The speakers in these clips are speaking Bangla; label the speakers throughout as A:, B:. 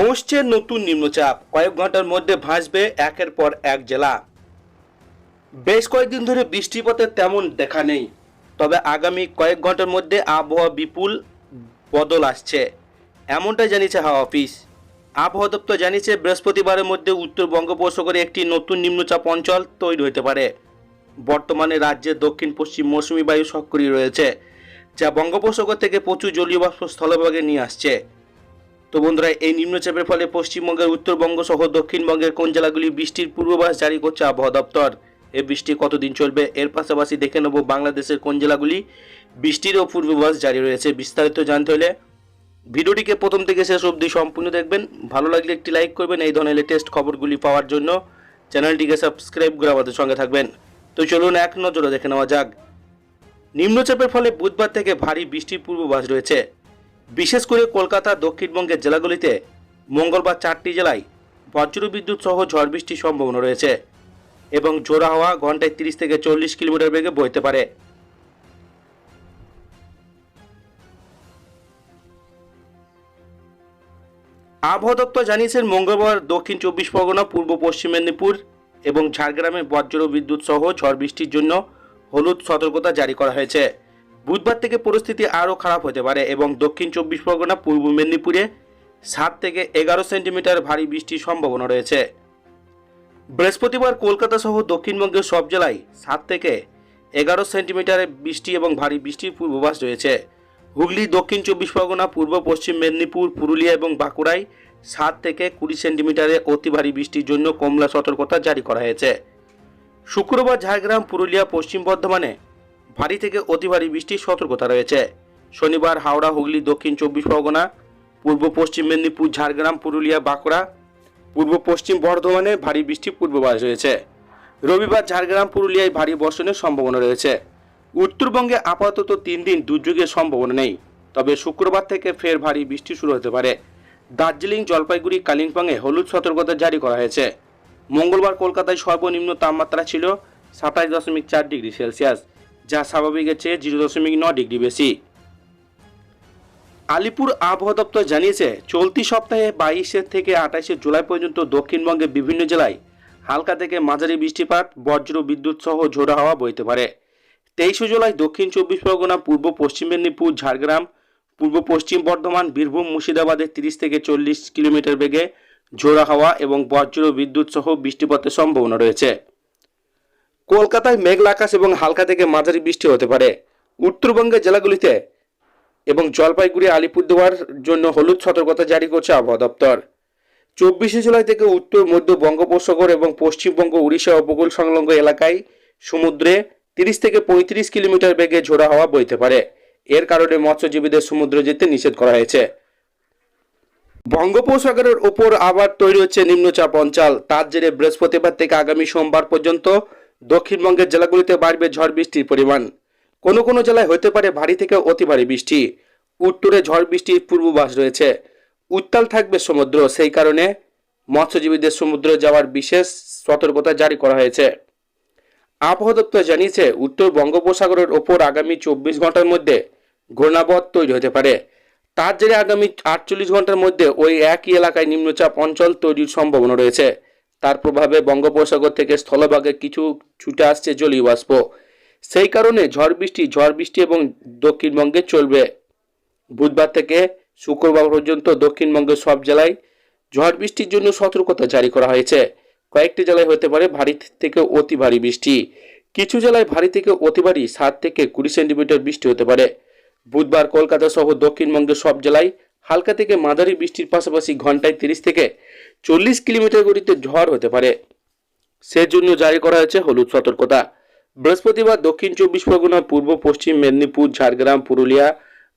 A: ফসছে নতুন নিম্নচাপ। কয়েক ঘণ্টার মধ্যে ভাসবে একের পর এক জেলা। বেশ কয়েকদিন ধরে বৃষ্টিপাতের তেমন দেখা নেই। তবে আগামী কয়েক ঘণ্টার মধ্যে আবহাওয়া বিপুল বদল আসছে। এমনটাই জানিয়েছে হাওয়া অফিস। আবহাওয়া দপ্তর জানিয়েছে, বৃহস্পতিবারের মধ্যে উত্তর বঙ্গোপসাগরে একটি নতুন নিম্নচাপ অঞ্চল তৈরি হতে পারে। বর্তমানে রাজ্যের দক্ষিণ পশ্চিম মৌসুমি বায়ু সক্রিয় রয়েছে, যা বঙ্গোপসাগর থেকে প্রচুর জলীয় বাষ্প স্থলভাগে নিয়ে আসছে। তো বন্ধুরা, এই নিম্নচাপের ফলে পশ্চিমবঙ্গের উত্তরবঙ্গ সহ দক্ষিণবঙ্গের কোন জেলাগুলি বৃষ্টির পূর্বাভাস জারি করছে আবহাওয়া দপ্তর? এই বৃষ্টি কতদিন চলবে? এর পাশাপাশি দেখে নেব বাংলাদেশের কোন জেলাগুলি বৃষ্টিরও পূর্বাভাস জারি রয়েছে। বিস্তারিত জানতে হলে ভিডিওটিকে প্রথম থেকে শেষ অবধি সম্পূর্ণ দেখবেন। ভালো লাগলে একটি লাইক করবেন। এই ধরনের লেটেস্ট খবরগুলি পাওয়ার জন্য চ্যানেলটিকে সাবস্ক্রাইব করে আমাদের সঙ্গে থাকবেন। তো চলুন এক নজরে দেখে নেওয়া যাক। নিম্নচাপের ফলে বুধবার থেকে ভারী বৃষ্টির পূর্বাভাস রয়েছে। বিশেষ করে কলকাতা দক্ষিণবঙ্গের জেলাগুলিতে মঙ্গলবার চারটি জেলায় বজ্রবিদ্যুৎ সহ ঝড় বৃষ্টির সম্ভাবনা রয়েছে এবং জোড়া হাওয়া ঘন্টায় তিরিশ থেকে চল্লিশ কিলোমিটার বেগে বইতে পারে। আবহাওয়া দপ্তর জানিয়েছেন, মঙ্গলবার দক্ষিণ চব্বিশ পরগনা, পূর্ব পশ্চিম মেদিনীপুর এবং ঝাড়গ্রামে বজ্র বিদ্যুৎ সহ ঝড় বৃষ্টির জন্য হলুদ সতর্কতা জারি করা হয়েছে। বুধবার থেকে পরিস্থিতি আরও খারাপ হতে পারে এবং দক্ষিণ চব্বিশ পরগনা, পূর্ব মেদিনীপুরে সাত থেকে এগারো সেন্টিমিটার ভারী বৃষ্টির সম্ভাবনা রয়েছে। বৃহস্পতিবার কলকাতা সহ দক্ষিণবঙ্গের সব জেলায় সাত থেকে এগারো সেন্টিমিটারের বৃষ্টি এবং ভারী বৃষ্টির পূর্বাভাস রয়েছে। হুগলি, দক্ষিণ চব্বিশ পরগনা, পূর্ব পশ্চিম মেদিনীপুর, পুরুলিয়া এবং বাঁকুড়ায় সাত থেকে কুড়ি সেন্টিমিটারের অতি ভারী বৃষ্টির জন্য কমলা সতর্কতা জারি করা হয়েছে। শুক্রবার ঝাড়গ্রাম, পুরুলিয়া, পশ্চিম বর্ধমানে ভারী থেকে অতি ভারী বৃষ্টির সতর্কতা রয়েছে। শনিবার হাওড়া, হুগলি, দক্ষিণ চব্বিশ পরগনা, পূর্ব পশ্চিম মেদিনীপুর, ঝাড়গ্রাম, পুরুলিয়া, বাঁকুড়া, পূর্ব পশ্চিম বর্ধমানে ভারী বৃষ্টির পূর্বাভাস রয়েছে। রবিবার ঝাড়গ্রাম, পুরুলিয়ায় ভারী বর্ষণের সম্ভাবনা রয়েছে। উত্তরবঙ্গে আপাতত তিন দিন দুর্যোগের সম্ভাবনা নেই, তবে শুক্রবার থেকে ফের ভারী বৃষ্টি শুরু হতে পারে। দার্জিলিং, জলপাইগুড়ি, কালিম্পংয়ে হলুদ সতর্কতা জারি করা হয়েছে। মঙ্গলবার কলকাতায় সর্বনিম্ন তাপমাত্রা ছিল সাতাশ দশমিক চার ডিগ্রি সেলসিয়াস। যা স্বাভাবিকের চেয়ে জিরো দশমিক ন ডিগ্রি বেশি। আলিপুর আবহাওয়া দপ্তর জানিয়েছে, চলতি সপ্তাহে বাইশে থেকে আঠাশে জুলাই পর্যন্ত দক্ষিণবঙ্গের বিভিন্ন জেলায় হালকা থেকে মাঝারি বৃষ্টিপাত, বজ্র বিদ্যুৎ সহ ঝোড়ো হাওয়া বইতে পারে। তেইশে জুলাই দক্ষিণ চব্বিশ পরগনা, পূর্ব পশ্চিম মেদিনীপুর, ঝাড়গ্রাম, পূর্ব পশ্চিম বর্ধমান, বীরভূম, মুর্শিদাবাদে তিরিশ থেকে চল্লিশ কিলোমিটার বেগে ঝোড়ো হাওয়া এবং বজ্র বিদ্যুৎ সহ বৃষ্টিপাতের সম্ভাবনা রয়েছে। কলকাতায় মেঘলা আকাশ এবং হালকা থেকে মাঝারি বৃষ্টি হতে পারে। উত্তরবঙ্গের জেলাগুলিতে এবং জলপাইগুড়ি, আলিপুরদুয়ার জন্য হলুদ সতর্কতা জারি করছে আবহাওয়া দপ্তর। চব্বিশে জুলাই থেকে উত্তর, মধ্য বঙ্গোপসাগর এবং পশ্চিমবঙ্গ, উড়িষ্যা উপকূল সংলগ্ন এলাকায় সমুদ্রে তিরিশ থেকে পঁয়ত্রিশ কিলোমিটার বেগে ঝোড়া হাওয়া বইতে পারে। এর কারণে মৎস্যজীবীদের সমুদ্রে যেতে নিষেধ করা হয়েছে। বঙ্গোপসাগরের ওপর আবার তৈরি হচ্ছে নিম্নচাপ অঞ্চল। তার জেরে বৃহস্পতিবার থেকে আগামী সোমবার পর্যন্ত দক্ষিণবঙ্গের জেলাগুলিতে বাড়বে ঝড় বৃষ্টির পরিমাণ। কোনো কোনো জেলায় হতে পারে ভারী থেকে অতি ভারী বৃষ্টি। উত্তরে ঝড় বৃষ্টির পূর্বাভাস রয়েছে। উত্তাল থাকবে সমুদ্র, সেই কারণে মৎস্যজীবীদের সমুদ্রে যাওয়ার বিশেষ সতর্কতা জারি করা হয়েছে। আবহাওয়া দপ্তর জানিয়েছে, উত্তর বঙ্গোপসাগরের ওপর আগামী চব্বিশ ঘণ্টার মধ্যে ঘূর্ণাবধ তৈরি হতে পারে। তার জেরে আগামী আটচল্লিশ ঘণ্টার মধ্যে ওই একই এলাকায় নিম্নচাপ অঞ্চল তৈরির সম্ভাবনা রয়েছে। তার প্রভাবে বঙ্গোপসাগর থেকে স্থলভাগে কিছু ছুটে আসছে জলীয় বাষ্প সেই কারণে ঝড় বৃষ্টি ঝড় বৃষ্টি এবং দক্ষিণবঙ্গে চলবে। বুধবার থেকে শুক্রবার পর্যন্ত দক্ষিণবঙ্গের সব জেলায় ঝড় বৃষ্টির জন্য সতর্কতা জারি করা হয়েছে। কয়েকটি জেলায় হতে পারে ভারী থেকে অতি ভারী বৃষ্টি। কিছু জেলায় ভারী থেকে অতি ভারী, সাত থেকে কুড়ি সেন্টিমিটার বৃষ্টি হতে পারে। বুধবার কলকাতা সহ দক্ষিণবঙ্গের সব জেলায় হালকা থেকে মাঝারি বৃষ্টির পাশাপাশি ঘন্টায় তিরিশ থেকে চল্লিশ কিলোমিটার গতিতে ঝড় হতে পারে। সেজন্য জারি করা হয়েছে হলুদ সতর্কতা। বৃহস্পতিবার দক্ষিণ চব্বিশ পরগনা, পূর্ব, পশ্চিম মেদিনীপুর, ঝাড়গ্রাম, পুরুলিয়া,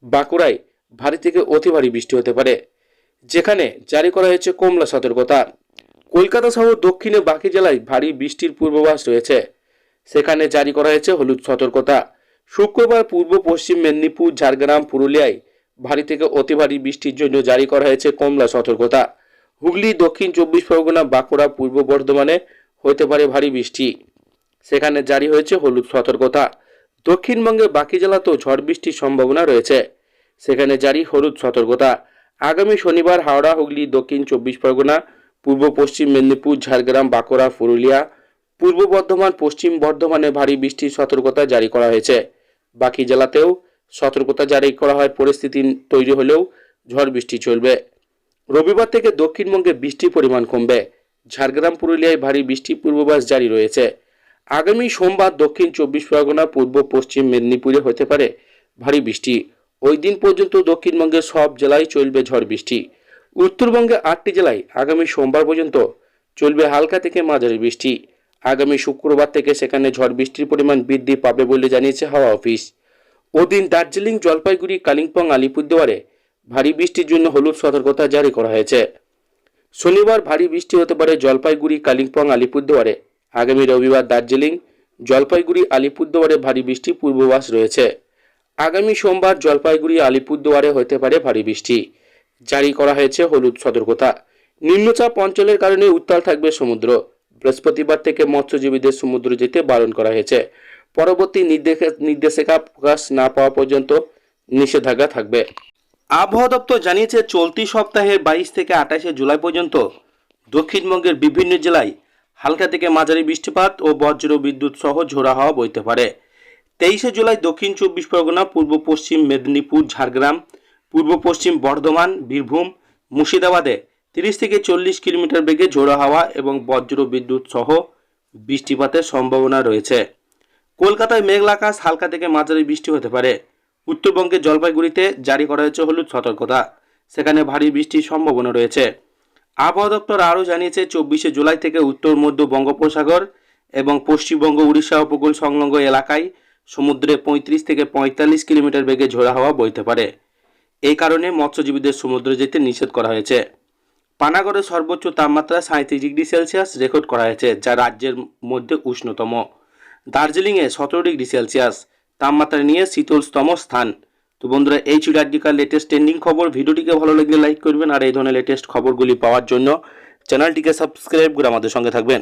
A: বাঁকুড়ায় ভারী থেকে অতি ভারী বৃষ্টি হতে পারে। যেখানে জারি করা হয়েছে কমলা সতর্কতা। কলকাতা সহ দক্ষিণে বাকি জেলায় ভারী বৃষ্টির পূর্বাভাস রয়েছে। সেখানে জারি করা হয়েছে হলুদ সতর্কতা। শুক্রবার পূর্ব, পশ্চিম মেদিনীপুর, ঝাড়গ্রাম, পুরুলিয়ায় ভারী থেকে অতি ভারী বৃষ্টির জন্য জারি করা হয়েছে কমলা সতর্কতা। হুগলি, দক্ষিণ চব্বিশ পরগনা, বাঁকুড়া, পূর্ব বর্ধমানে হতে পারে ভারী বৃষ্টি। সেখানে জারি হয়েছে হলুদ সতর্কতা। দক্ষিণবঙ্গের বাকি জেলাতেও ঝড় বৃষ্টির সম্ভাবনা রয়েছে। সেখানে জারি হলুদ সতর্কতা। আগামী শনিবার হাওড়া, হুগলি, দক্ষিণ চব্বিশ পরগনা, পূর্ব পশ্চিম মেদিনীপুর, ঝাড়গ্রাম, বাঁকুড়া, পুরুলিয়া, পূর্ব বর্ধমান, পশ্চিম বর্ধমানে ভারী বৃষ্টির সতর্কতা জারি করা হয়েছে। বাকি জেলাতেও সতর্কতা জারি করা হয়, পরিস্থিতি তৈরি হলেও ঝড় বৃষ্টি চলবে। রবিবার থেকে দক্ষিণবঙ্গে বৃষ্টির পরিমাণ কমবে। ঝাড়গ্রাম, পুরুলিয়ায় ভারী বৃষ্টি পূর্বাভাস জারি রয়েছে। আগামী সোমবার দক্ষিণ চব্বিশ পরগনা, পূর্ব, পশ্চিম মেদিনীপুরে হতে পারে ভারী বৃষ্টি। ওই দিন পর্যন্ত দক্ষিণবঙ্গের সব জেলায় চলবে ঝড় বৃষ্টি। উত্তরবঙ্গে আটটি জেলায় আগামী সোমবার পর্যন্ত চলবে হালকা থেকে মাঝারি বৃষ্টি। আগামী শুক্রবার থেকে সেখানে ঝড় বৃষ্টির পরিমাণ বৃদ্ধি পাবে বলে জানিয়েছে হাওয়া অফিস। ওদিন দার্জিলিং জলপাইগুড়ি কালিম্পং আলিপুরদুয়ারে ভারী বৃষ্টির জন্য হলুদ সতর্কতা জারি করা হয়েছে। শনিবার ভারী বৃষ্টি হতে পারে জলপাইগুড়ি, কালিম্পং, আলিপুরদুয়ারে। আগামী রবিবার দার্জিলিং, জলপাইগুড়ি, আলিপুরদুয়ারে ভারী বৃষ্টি পূর্বাভাস রয়েছে। আগামী সোমবার জলপাইগুড়ি, আলিপুরদুয়ারে হতে পারে ভারী বৃষ্টি। জারি করা হয়েছে হলুদ সতর্কতা। নিম্নচাপ অঞ্চলের কারণে উত্তাল থাকবে সমুদ্র। বৃহস্পতিবার থেকে মৎস্যজীবীদের সমুদ্র যেতে বারণ করা হয়েছে। পরবর্তী নির্দেশ- নির্দেশিকা প্রকাশ না পাওয়া পর্যন্ত নিষেধাজ্ঞা থাকবে। আবহাওয়া দপ্তর জানিয়েছে, চলতি সপ্তাহে বাইশ থেকে আঠাশে জুলাই পর্যন্ত দক্ষিণবঙ্গের বিভিন্ন জেলায় হালকা থেকে মাঝারি বৃষ্টিপাত ও বজ্র বিদ্যুৎ সহ ঝোড়া হাওয়া বইতে পারে। তেইশে জুলাই দক্ষিণ চব্বিশ পরগনা, পূর্ব পশ্চিম মেদিনীপুর, ঝাড়গ্রাম, পূর্ব পশ্চিম বর্ধমান, বীরভূম, মুর্শিদাবাদে তিরিশ থেকে চল্লিশ কিলোমিটার বেগে ঝোড়ো হাওয়া এবং বজ্র বিদ্যুৎ সহ বৃষ্টিপাতের সম্ভাবনা রয়েছে। কলকাতায় মেঘলা আকাশ, হালকা থেকে মাঝারি বৃষ্টি হতে পারে। উত্তরবঙ্গের জলপাইগুড়িতে জারি করা হয়েছে হলুদ সতর্কতা। সেখানে ভারী বৃষ্টির সম্ভাবনা রয়েছে। আবহাওয়া দপ্তর আরও জানিয়েছে, চব্বিশে জুলাই থেকে উত্তর, মধ্য বঙ্গোপসাগর এবং পশ্চিমবঙ্গ, উড়িষ্যা উপকূল সংলগ্ন এলাকায় সমুদ্রে পঁয়ত্রিশ থেকে পঁয়তাল্লিশ কিলোমিটার বেগে ঝোড়া হাওয়া বইতে পারে। এই কারণে মৎস্যজীবীদের সমুদ্রে যেতে নিষেধ করা হয়েছে। পানাগড়ে সর্বোচ্চ তাপমাত্রা সাঁত্রিশ ডিগ্রি সেলসিয়াস রেকর্ড করা হয়েছে, যা রাজ্যের মধ্যে উষ্ণতম। দার্জিলিংয়ে সতেরো ডিগ্রি সেলসিয়াস তাপমাত্রা নিয়ে শীতলতম স্থান। তো বন্ধুরা, এই ছিল আজকের লেটেস্ট ট্রেন্ডিং খবর। ভিডিওটিকে ভালো লাগলে লাইক করবেন, আর এই ধরনের লেটেস্ট খবরগুলি পাওয়ার জন্য চ্যানেলটিকে সাবস্ক্রাইব করে আমাদের সঙ্গে থাকবেন।